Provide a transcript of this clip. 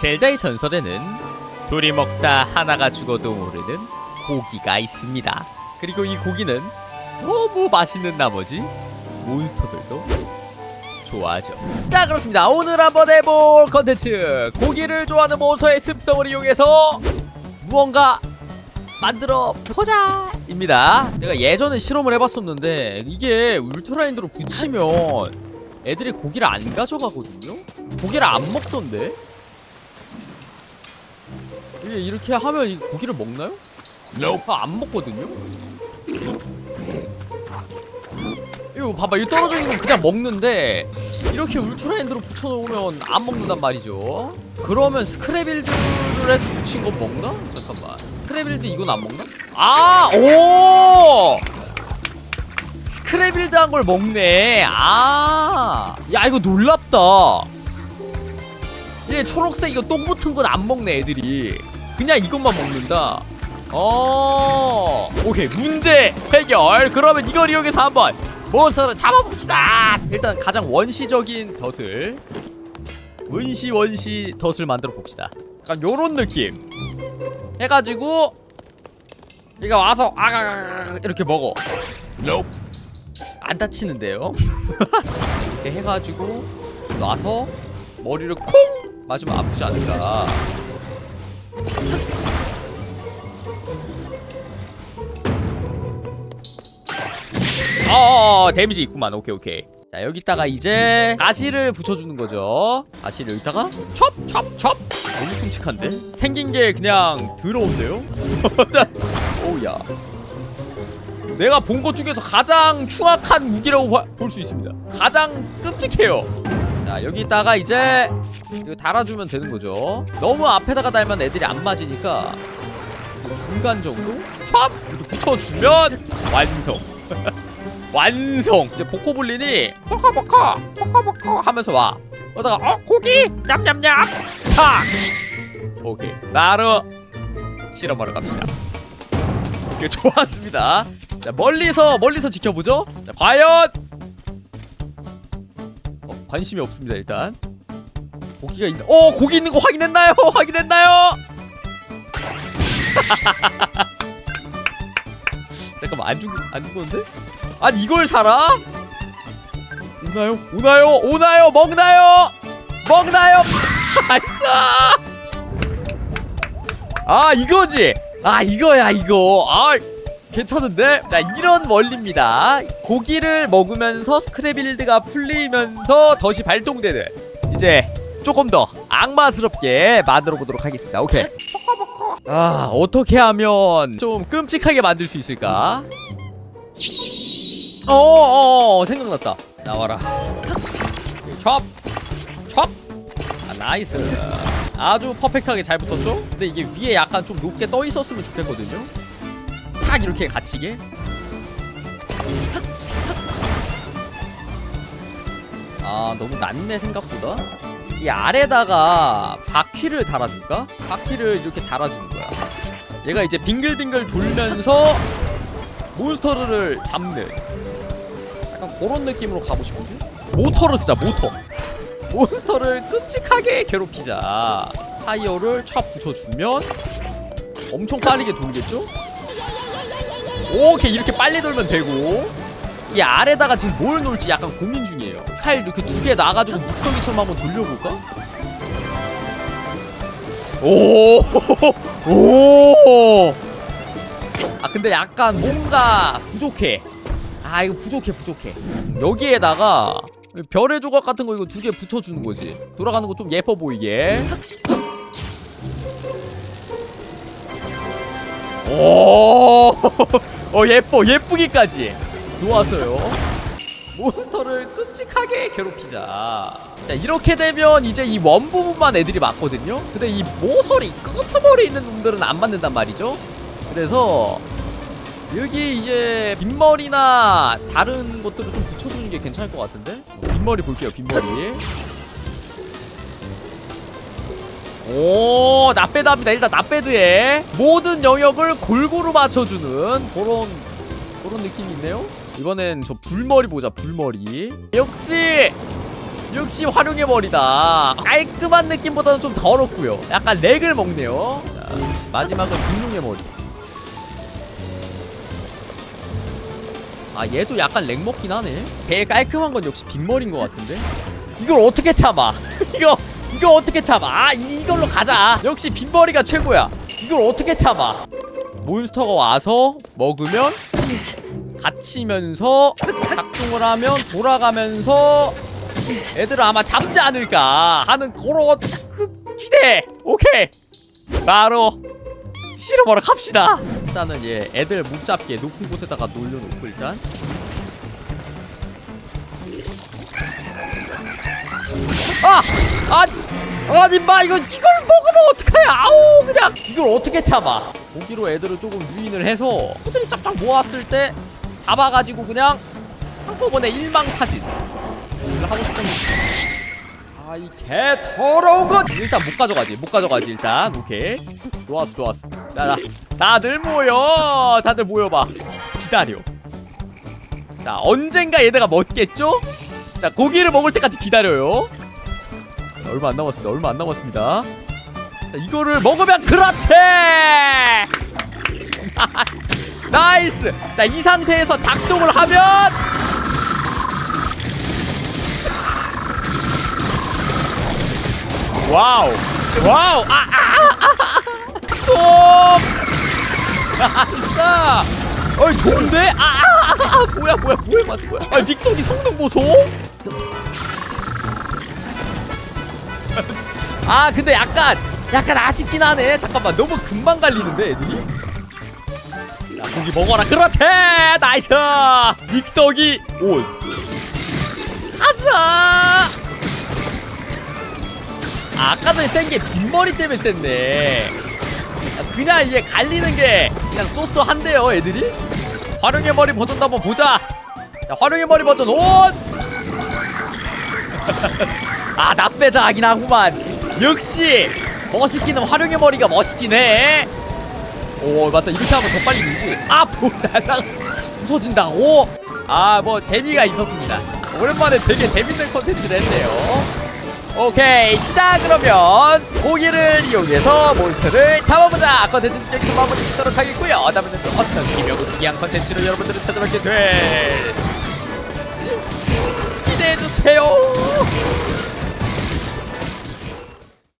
젤다의 전설에는 둘이 먹다 하나가 죽어도 모르는 고기가 있습니다. 그리고 이 고기는 너무 맛있는 나머지 몬스터들도 좋아하죠. 자 그렇습니다. 오늘 한번 해볼 컨텐츠 고기를 좋아하는 몬스터의 습성을 이용해서 무언가 만들어 보자 입니다. 제가 예전에 실험을 해봤었는데 이게 울트라인드로 붙이면 애들이 고기를 안 가져가거든요. 고기를 안 먹던데. 이게 이렇게 하면 이 고기를 먹나요? 아, 안 먹거든요. 이거 봐봐, 이거 떨어져 있는 건 그냥 먹는데 이렇게 울트라인드로 붙여놓으면 안 먹는단 말이죠. 그러면 스크래빌드를 해서 붙인 건 먹나? 잠깐만. 스크래빌드 이건 안 먹나? 아, 오! 스크래빌드 한 걸 먹네. 아, 야 이거 놀랍다. 얘 초록색 이거 똥 붙은 건 안 먹네 애들이. 그냥 이것만 먹는다. 어, 오케이 문제 해결. 그러면 이걸 이용해서 한번 몬스터를 잡아봅시다. 일단 가장 원시적인 덫을 원시 원시 덫을 만들어 봅시다. 약간 요런 느낌. 해가지고 얘가 와서 아가가가 이렇게 먹어. 안 다치는데요? 이렇게 해가지고 놔서 머리를 콩 맞으면 아프지 않을까. 어, 데미지 있구만. 오케이, 오케이. 자, 여기다가 이제 가시를 붙여주는 거죠. 가시를 여기다가 첩, 첩, 첩. 너무 끔찍한데? 생긴 게 그냥 더러운데요? 오야. 내가 본 것 중에서 가장 흉악한 무기라고 볼 수 있습니다. 가장 끔찍해요. 자, 여기다가 이제 이거 달아주면 되는 거죠. 너무 앞에다가 달면 애들이 안 맞으니까 중간 정도? 촥! 붙여주면 완성. 완성. 이제 보코블린이 버커버커 버커버커 하면서 와. 그러다가 어 고기 냠냠냠 탁. 오케이 나로 실험하러 갑시다. 오케이 좋았습니다. 자 멀리서 멀리서 지켜보죠. 자 과연 어, 관심이 없습니다 일단. 고기가 있는. 어 고기 있는 거 확인했나요? 확인했나요? 잠깐만 안 죽, 안 죽었는데? 아니 이걸 살아? 오나요? 오나요? 오나요? 먹나요? 먹나요? 나이스! 아 이거지? 아 이거야 이거 아 괜찮은데? 자 이런 원리입니다 고기를 먹으면서 스크래빌드가 풀리면서 덫이 발동되는 이제 조금 더 악마스럽게 만들어 보도록 하겠습니다 오케이 아 어떻게 하면 좀 끔찍하게 만들 수 있을까? 어어어 생각났다 나와라 첩! 첩! 아 나이스 아주 퍼펙트하게 잘 붙었죠? 근데 이게 위에 약간 좀 높게 떠 있었으면 좋겠거든요 탁 이렇게 갇히게 아 너무 낮네 생각보다 이 아래다가 바퀴를 달아줄까? 바퀴를 이렇게 달아주는 거야 얘가 이제 빙글빙글 돌면서 몬스터를 잡는 약간 그런 느낌으로 가고 싶은데? 모터를 쓰자 모터 몬스터를 끔찍하게 괴롭히자 타이어를 촥 붙여주면 엄청 빠르게 돌겠죠? 오케이 이렇게 빨리 돌면 되고 이 아래다가 지금 뭘 놓을지 약간 고민 중이에요 칼 이렇게 두개 놔가지고 묵성이처럼 한번 돌려볼까? 오, 오. 아 근데 약간 뭔가 부족해. 아 이거 부족해 부족해. 여기에다가 별의 조각 같은 거 이거 두 개 붙여주는 거지. 돌아가는 거 좀 예뻐 보이게. 오, 어 예뻐 예쁘기까지. 좋았어요. 몬스터를 끔찍하게 괴롭히자. 자 이렇게 되면 이제 이 원 부분만 애들이 맞거든요. 근데 이 모서리 끄트머리 있는 놈들은 안 맞는단 말이죠. 그래서 여기 이제 빈머리나 다른 것들을 좀 붙여주는 게 괜찮을 것 같은데. 빈머리 볼게요. 빈머리. 오 나배드합니다. 일단 나배드에 모든 영역을 골고루 맞춰주는 그런 그런 느낌이 있네요. 이번엔 저 불머리 보자 불머리. 역시! 역시 활용의 머리다. 깔끔한 느낌보다는 좀 더럽고요. 약간 렉을 먹네요. 자 마지막은 빈룡의 머리. 아 얘도 약간 렉 먹긴 하네. 제일 깔끔한 건 역시 빈머리인 것 같은데. 이걸 어떻게 참아? 이거 이거 어떻게 참아? 아 이- 이걸로 가자. 역시 빈머리가 최고야. 이걸 어떻게 참아? 몬스터가 와서 먹으면 갇히면서 작동을 하면 돌아가면서 애들을 아마 잡지 않을까 하는 그런 그 기대. 오케이. 바로 실험하러 갑시다. 일단은 얘 애들 못 잡게 높은 곳에다가 놀려놓고 일단. 아! 아! 아니 마 이거 이걸 먹으면 어떡해? 아우 그냥. 이걸 어떻게 참아? 고기로 애들을 조금 유인을 해서 호들이 짭짭 모았을 때 잡아가지고 그냥 한꺼번에 일망타진. 이걸 하고 싶은 아이 개 더러운 것 일단 못 가져가지 못 가져가지 일단. 오케이. 좋았어 좋았어. 자 다들 모여. 다들 모여봐. 기다려. 자 언젠가 얘네가 먹겠죠? 자 고기를 먹을 때까지 기다려요. 자, 얼마 안 남았습니다. 얼마 안 남았습니다. 자 이거를 먹으면 그렇지 나이스. 자 이 상태에서 작동을 하면 와우. 와우. 아아아아또. 나이스 어이 좋은데? 아아아 아, 아, 뭐야 뭐야 뭐야 맞은 거야. 아 빅속이 성능 보소. 아 근데 약간 약간 아쉽긴 하네. 잠깐만 너무 금방 갈리는데 야 고기 먹어라. 그렇지! 나이스! 믹서기. 오. 아싸! 아, 아까 전에 센 게 뒷머리 때문에 아, 그냥 이게 갈리는 게 그냥 소스 한대요 애들이? 활용의 머리 버전도 한번 보자. 자, 활용의 머리 버전 온! 아 나빼다 하긴 하구만. 역시 멋있기는 활용의 머리가 멋있긴 해. 오 맞다 이렇게 하면 더 빨리 밀지. 아뭐 날라 부서진다. 오. 아 뭐 재미가 있었습니다. 오랜만에 되게 재밌는 컨텐츠를 했네요. 오케이 자 그러면 고기를 이용해서 몬스터를 잡아보자 컨텐츠 여기서 마무리 짓도록 하겠고요 다음에는 또 어떤 기묘하고 특이한 컨텐츠로 여러분들을 찾아뵙게 될지 기대해주세요